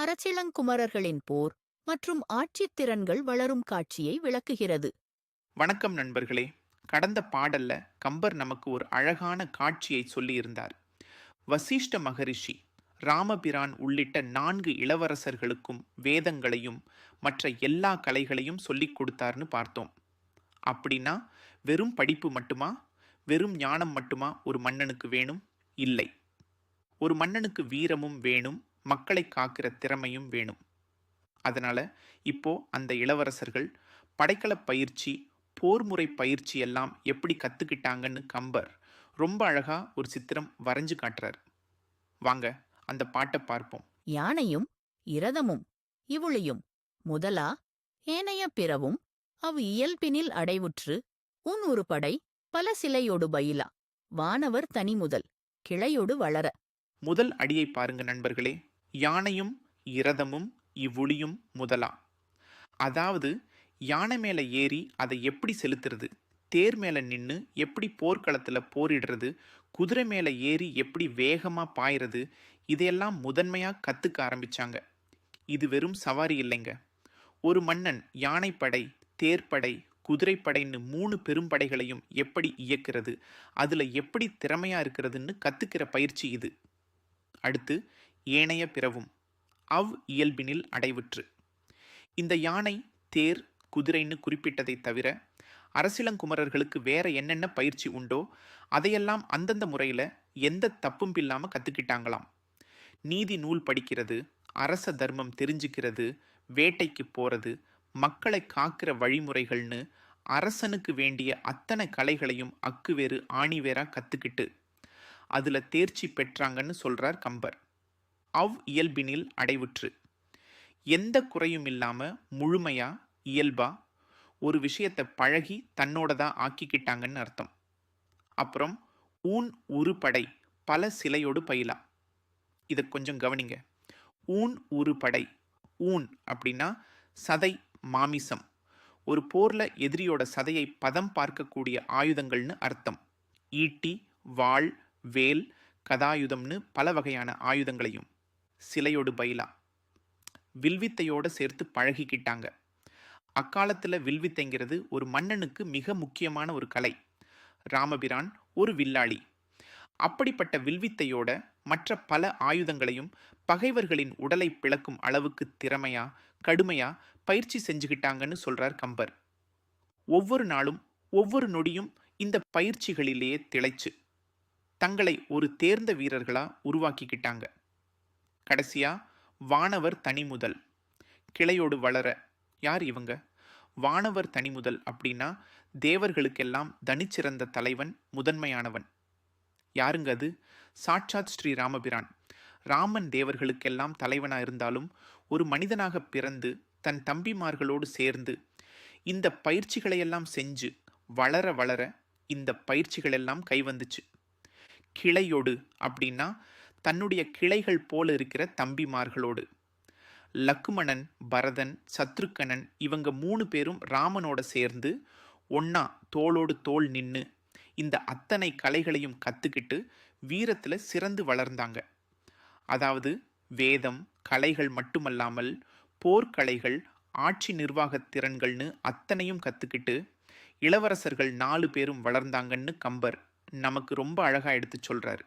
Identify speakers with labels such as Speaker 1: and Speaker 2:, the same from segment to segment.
Speaker 1: அரசிளங்குமரர்களின் போர் மற்றும் ஆட்சித் திறன்கள் வளரும் காட்சியை விளக்குகிறது.
Speaker 2: வணக்கம் நண்பர்களே. கடந்த பாடல்ல கம்பர் நமக்கு ஒரு அழகான காட்சியை சொல்லியிருந்தார். வசிஷ்ட மகரிஷி ராமபிரான் உள்ளிட்ட நான்கு இளவரசர்களுக்கும் வேதங்களையும் மற்ற எல்லா கலைகளையும் சொல்லிக் கொடுத்தார்னு பார்த்தோம். அப்படின்னா வெறும் படிப்பு மட்டுமா? வெறும் ஞானம் மட்டுமா ஒரு மன்னனுக்கு வேணும்? இல்லை. ஒரு மன்னனுக்கு வீரமும் வேணும் மக்களை காக்கிற திறமையும் வேணும். அதனால இப்போ அந்த இளவரசர்கள் படைக்கலப் பயிற்சி போர்முறை பயிற்சி எல்லாம் எப்படி கத்துக்கிட்டாங்கன்னு கம்பர் ரொம்ப அழகா ஒரு சித்திரம் வரைஞ்சு காட்டுறார். வாங்க அந்த பாட்டை பார்ப்போம்.
Speaker 1: யானையும் இரதமும் இவுளியும் முதலா ஏனைய பிறவும் அவ் இயல்பினில் அடைவுற்று உன் ஒரு படை பல சிலையொடு பயிலா வானவர் தனி முதல் கிளையொடு வளர.
Speaker 2: முதல் அடியை பாருங்க நண்பர்களே. யானையும் இரதமும் இவ்வுளியும் முதலா? அதாவது யானை மேலே ஏறி அதை எப்படி செலுத்துறது? தேர் மேலே நின்று எப்படி போர்க்களத்தில் போரிடுறது? குதிரை மேலே ஏறி எப்படி வேகமாக பாயிறது? இதையெல்லாம் முதன்மையாக கற்றுக்க ஆரம்பிச்சாங்க. இது வெறும் சவாரி இல்லைங்க. ஒரு மன்னன் யானைப்படை தேர்ப்படை குதிரைப்படைன்னு மூணு பெரும்படைகளையும் எப்படி இயக்கிறது? அதில் எப்படி திறமையாக இருக்கிறதுன்னு கற்றுக்கிற பயிற்சி இது. அடுத்து ஏனைய பிறவும் அவ் இயல்பினில் அடைவுற்று. இந்த யானை தேர் குதிரைன்னு குறிப்பிட்டதை தவிர அரசிலங்குமரர்களுக்கு வேற என்னென்ன பயிற்சி உண்டோ அதையெல்லாம் அந்தந்த முறையில் எந்த தப்பும் இல்லாமல் கற்றுக்கிட்டாங்களாம் நீதி நூல் படிக்கிறது அரச தர்மம் தெரிஞ்சுக்கிறது வேட்டைக்கு போகிறது மக்களை காக்கிற வழிமுறைகள்னு அரசனுக்கு வேண்டிய அத்தனை கலைகளையும் அக்குவேறு ஆணிவேரா கற்றுக்கிட்டு அதில் தேர்ச்சி பெற்றாங்கன்னு சொல்கிறார் கம்பர். அவ் இயல்பினில் அடைவுற்று. எந்த குறையும் இல்லாமல் முழுமையாக இயல்பாக ஒரு விஷயத்தை பழகி தன்னோட தான் ஆக்கிக்கிட்டாங்கன்னு அர்த்தம். அப்புறம் ஊன் உருப்படை பல சிலையோடு பயிலா. இதை கொஞ்சம் கவனிங்க. ஊன் உருப்படை ஊன் அப்படின்னா சதை மாமிசம். ஒரு போரில் எதிரியோட சதையை பதம் பார்க்கக்கூடிய ஆயுதங்கள்னு அர்த்தம். ஈட்டி வாள் வேல் கதாயுதம்னு பல வகையான ஆயுதங்களையும். சிலையோடு பயிலா. வில்வித்தையோடு சேர்த்து பழகிக்கிட்டாங்க. அக்காலத்தில் வில்வித்தைங்கிறது ஒரு மன்னனுக்கு மிக முக்கியமான ஒரு கலை. ராமபிரான் ஒரு வில்லாளி. அப்படிப்பட்ட வில்வித்தையோட மற்ற பல ஆயுதங்களையும் பகைவர்களின் உடலை பிளக்கும் அளவுக்கு திறமையா கடுமையா பயிற்சி செஞ்சுக்கிட்டாங்கன்னு சொல்றார் கம்பர். ஒவ்வொரு நாளும் ஒவ்வொரு நொடியும் இந்த பயிற்சிகளிலேயே திளைச்சு. தங்களை ஒரு தேர்ந்த வீரர்களா உருவாக்கிக்கிட்டாங்க. கடைசியா வானவர் தனிமுதல் கிளையோடு வளர யார் இவங்க? வானவர் தனிமுதல் அப்படின்னா தேவர்களுக்கெல்லாம் தனிச்சிறந்த தலைவன் முதன்மையானவன். யாருங்க அது? சாட்சாத் ஸ்ரீ ராமபிரான். ராமன் தேவர்களுக்கெல்லாம் தலைவனாக இருந்தாலும் ஒரு மனிதனாக பிறந்து தன் தம்பிமார்களோடு சேர்ந்து இந்த பயிற்சிகளையெல்லாம் செஞ்சு வளர வளர இந்த பயிற்சிகளெல்லாம் கைவந்துச்சு. கிளையொடு அப்படின்னா தன்னுடைய கிளைகள் போல இருக்கிற தம்பிமார்களோடு. லக்குமணன் பரதன் சத்ருக்கணன் இவங்க மூணு பேரும் ராமனோட சேர்ந்து ஒன்னா தோளோடு தோள் நின்று இந்த அத்தனை கலைகளையும் கற்றுக்கிட்டு வீரத்தில் சிறந்து வளர்ந்தாங்க. அதாவது வேதம் கலைகள் மட்டுமல்லாமல் போர்க்கலைகள் ஆட்சி நிர்வாகத் திறன்கள்னு அத்தனையும் கற்றுக்கிட்டு இளவரசர்கள் நாலு பேரும் வளர்ந்தாங்கன்னு கம்பர் நமக்கு ரொம்ப அழகாக எடுத்து சொல்கிறாரு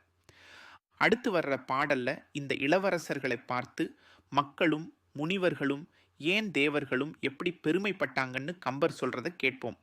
Speaker 2: அடுத்து வர்ற பாடல்ல இந்த இளவரசர்களை பார்த்து மக்களும் முனிவர்களும் ஏன் தேவர்களும் எப்படி பெருமைப்பட்டாங்கன்னு கம்பர் சொல்கிறத கேட்போம்.